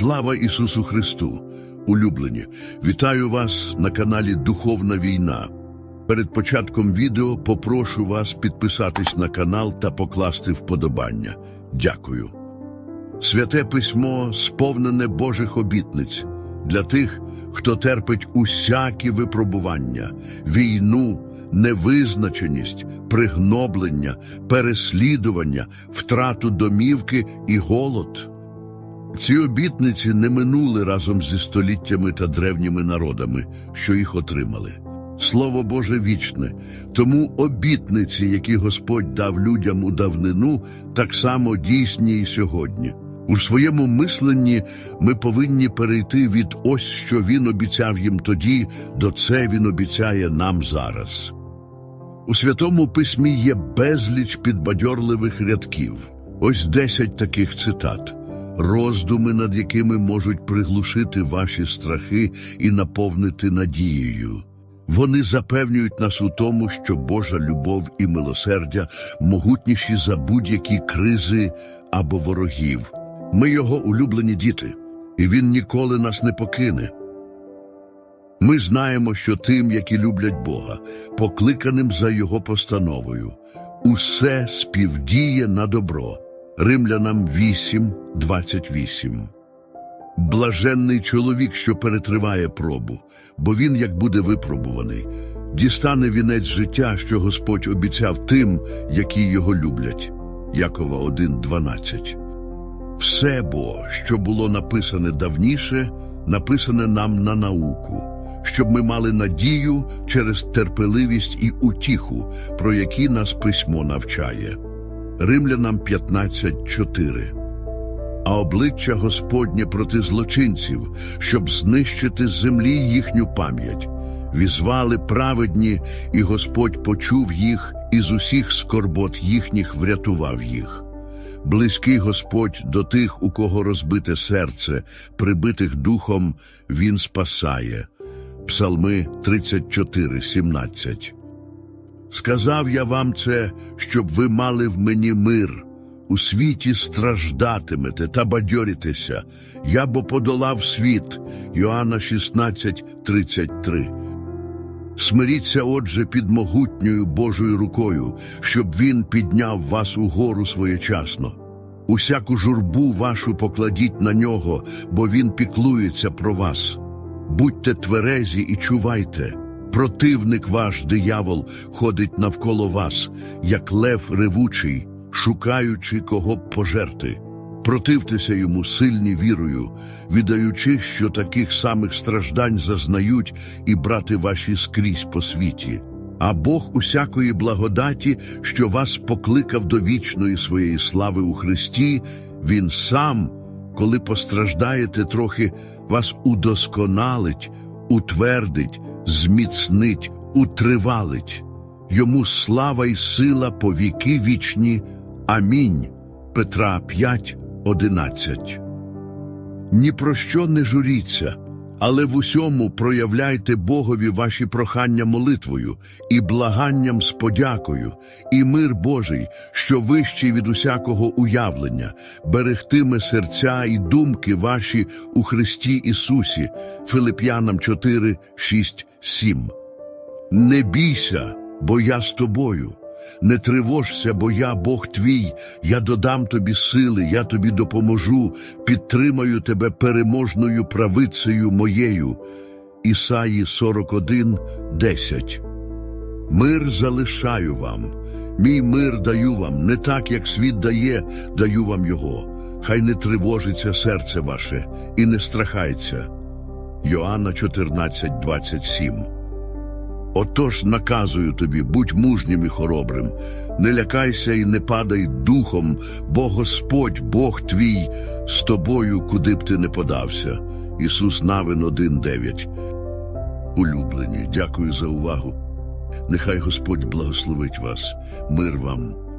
Слава Ісусу Христу! Улюблені! Вітаю вас на каналі Духовна Війна. Перед початком відео попрошу вас підписатись на канал та покласти вподобання. Дякую. Святе письмо сповнене Божих обітниць для тих, хто терпить усякі випробування, війну, невизначеність, пригноблення, переслідування, втрату домівки і голод. Ці обітниці не минули разом зі століттями та древніми народами, що їх отримали. Слово Боже вічне, тому обітниці, які Господь дав людям у давнину, так само дійсні і сьогодні. У своєму мисленні ми повинні перейти від ось що він обіцяв їм тоді, до це він обіцяє нам зараз. У святому письмі є безліч підбадьорливих рядків. Ось десять таких цитат, роздуми, над якими можуть приглушити ваші страхи і наповнити надією. Вони запевнюють нас у тому, що Божа любов і милосердя могутніші за будь-які кризи або ворогів. Ми його улюблені діти, і він ніколи нас не покине. Ми знаємо, що тим, які люблять Бога, покликаним за Його постановою, усе співдіє на добро. Римлянам 8, 28. Блаженний чоловік, що перетриває пробу, бо він, як буде випробуваний, дістане вінець життя, що Господь обіцяв тим, які його люблять. Якова 1, 12. Все бо, що було написане давніше, написане нам на науку, щоб ми мали надію через терпеливість і утіху, про які нас письмо навчає. Римлянам 15.4 А обличчя Господнє проти злочинців, щоб знищити з землі їхню пам'ять. Візвали праведні, і Господь почув їх, і з усіх скорбот їхніх врятував їх. Близький Господь до тих, у кого розбите серце, прибитих духом, Він спасає. Псалми 34, 17 Сказав я вам це, щоб ви мали в мені мир. У світі страждатимете та бадьорітеся. Я бо подолав світ. Йоанна 16, 33. Смиріться, отже, під могутньою Божою рукою, щоб він підняв вас угору своєчасно. Усяку журбу вашу покладіть на нього, бо він піклується про вас. Будьте тверезі і чувайте. Противник ваш, диявол, ходить навколо вас, як лев ревучий, шукаючи кого б пожерти. Противтеся йому сильні вірою, віддаючи, що таких самих страждань зазнають і брати ваші скрізь по світі. А Бог усякої благодаті, що вас покликав до вічної своєї слави у Христі, Він сам, коли постраждаєте трохи, вас удосконалить, утвердить, зміцнить, утривалить. Йому слава й сила по віки вічні. Амінь. Петра 5, 11. Ні про що не журіться, але в усьому проявляйте Богові ваші прохання молитвою і благанням з подякою, і мир Божий, що вищий від усякого уявлення, берегтиме серця і думки ваші у Христі Ісусі. Филип'янам 4, 6, 7. Не бійся, бо я з тобою. Не тривожся, бо я Бог твій, я додам тобі сили, я тобі допоможу, підтримаю тебе переможною правицею моєю. Ісаї 41, 10 Мир залишаю вам, мій мир даю вам, не так, як світ дає, даю вам його. Хай не тривожиться серце ваше і не страхається. Йоанна 14, 27 Отож наказую тобі, будь мужнім і хоробрим, не лякайся і не падай духом, бо Господь, Бог твій, з тобою, куди б ти не подався. Ісус Навин 1.9 Улюблені, дякую за увагу. Нехай Господь благословить вас, мир вам